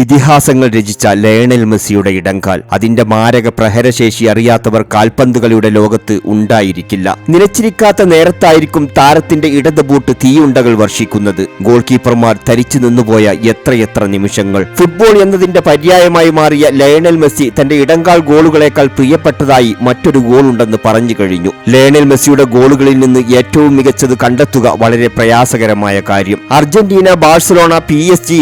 ഇതിഹാസങ്ങൾ രചിച്ച ലയണൽ മെസ്സിയുടെ ഇടങ്കാൽ അതിന്റെ മാരക പ്രഹരശേഷി അറിയാത്തവർ കാൽപന്തുകളിയുടെ ലോകത്ത് ഉണ്ടായിരിക്കില്ല. നിലച്ചിരിക്കാത്ത നേരത്തായിരിക്കും താരത്തിന്റെ ഇടത് ബൂട്ട് തീയുണ്ടകൾ വർഷിക്കുന്നത്. ഗോൾ കീപ്പർമാർ ധരിച്ചു നിന്നുപോയ എത്രയെത്ര നിമിഷങ്ങൾ. ഫുട്ബോൾ എന്നതിന്റെ പര്യായമായി മാറിയ ലയണൽ മെസ്സി തന്റെ ഇടങ്കാൽ ഗോളുകളേക്കാൾ പ്രിയപ്പെട്ടതായി മറ്റൊരു ഗോൾ ഉണ്ടെന്ന് പറഞ്ഞു കഴിഞ്ഞു. ലയണൽ മെസ്സിയുടെ ഗോളുകളിൽ നിന്ന് ഏറ്റവും മികച്ചത് കണ്ടെത്തുക വളരെ പ്രയാസകരമായ കാര്യം. Argentina Barcelona P S G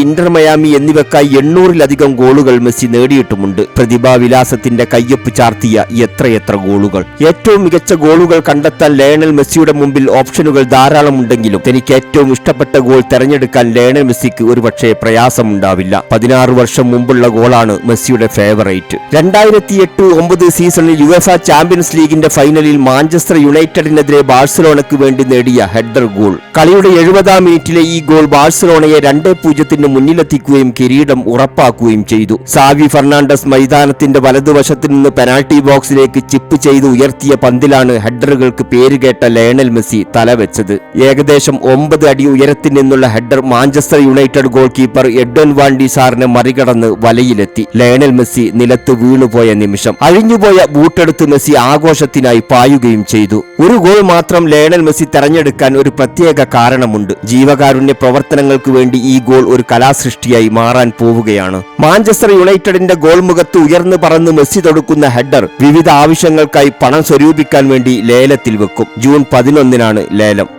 എന്നിവക്കായി എണ്ണൂറിലധികം ഗോളുകൾ മെസ്സി നേടിയിട്ടുമുണ്ട്. പ്രതിഭാവിലാസത്തിന്റെ കയ്യൊപ്പ് ചാർത്തിയ എത്രയെത്ര ഗോളുകൾ. ഏറ്റവും മികച്ച ഗോളുകൾ കണ്ടെത്താൻ ലയണൽ മെസ്സിയുടെ മുമ്പിൽ ഓപ്ഷനുകൾ ധാരാളമുണ്ടെങ്കിലും തനിക്ക് ഏറ്റവും ഇഷ്ടപ്പെട്ട ഗോൾ തെരഞ്ഞെടുക്കാൻ ലയണൽ മെസ്സിക്ക് ഒരുപക്ഷെ പ്രയാസമുണ്ടാവില്ല. പതിനാറ് വർഷം മുമ്പുള്ള ഗോളാണ് മെസ്സിയുടെ ഫേവറേറ്റ്. രണ്ടായിരത്തി എട്ട് ഒമ്പത് സീസണിൽ യുഎഫ ചാമ്പ്യൻസ് ലീഗിന്റെ ഫൈനലിൽ മാഞ്ചസ്റ്റർ യുണൈറ്റഡിനെതിരെ ബാഴ്സലോണയ്ക്ക് വേണ്ടി നേടിയ ഹെഡർ ഗോൾ. കളിയുടെ എഴുപതാം മിനിറ്റിലെ ഈ ഗോൾ ബാഴ്സലോണയെ രണ്ടേ പൂജ്യത്തിന് മുന്നിലെത്തിക്കുകയും കിരീടം ഉറപ്പാക്കുകയും ചെയ്തു. സാവി ഫെർണാണ്ടസ് മൈതാനത്തിന്റെ വലതുവശത്ത് നിന്ന് പെനാൾട്ടി ബോക്സിലേക്ക് ചിപ്പ് ചെയ്ത് ഉയർത്തിയ പന്തിലാണ് ഹെഡറുകൾക്ക് പേരുകേട്ട ലയണൽ മെസ്സി തലവെച്ചത്. ഏകദേശം ഒമ്പത് അടി ഉയരത്തിൽ നിന്നുള്ള header Manchester United goalkeeper Edwin van der സാറിനെ മറികടന്ന് വലയിലെത്തി. ലയണൽ മെസ്സി നിലത്ത് വീണുപോയ നിമിഷം അഴിഞ്ഞുപോയ ബൂട്ടെടുത്ത് മെസ്സി ആഘോഷത്തിനായി പായുകയും ചെയ്തു. ഒരു ഗോൾ മാത്രം ലയണൽ മെസ്സി തെരഞ്ഞെടുക്കാൻ ഒരു പ്രത്യേക കാരണമുണ്ട്. ജീവകാരുണ്യ പ്രവർത്തനങ്ങൾക്ക് വേണ്ടി ഈ ഗോൾ ഒരു കലാസൃഷ്ടിയായി മാറാൻ പോവുകയാണ്. മാഞ്ചസ്റ്റർ യുണൈറ്റഡിന്റെ ഗോൾ മുഖത്ത് ഉയർന്നു പറന്ന് മെസ്സി തൊടുക്കുന്ന ഹെഡർ വിവിധ ആവശ്യങ്ങൾക്കായി പണം സ്വരൂപിക്കാൻ വേണ്ടി ലേലത്തിൽ വെക്കും. ജൂൺ പതിനൊന്നിനാണ് ലേലം.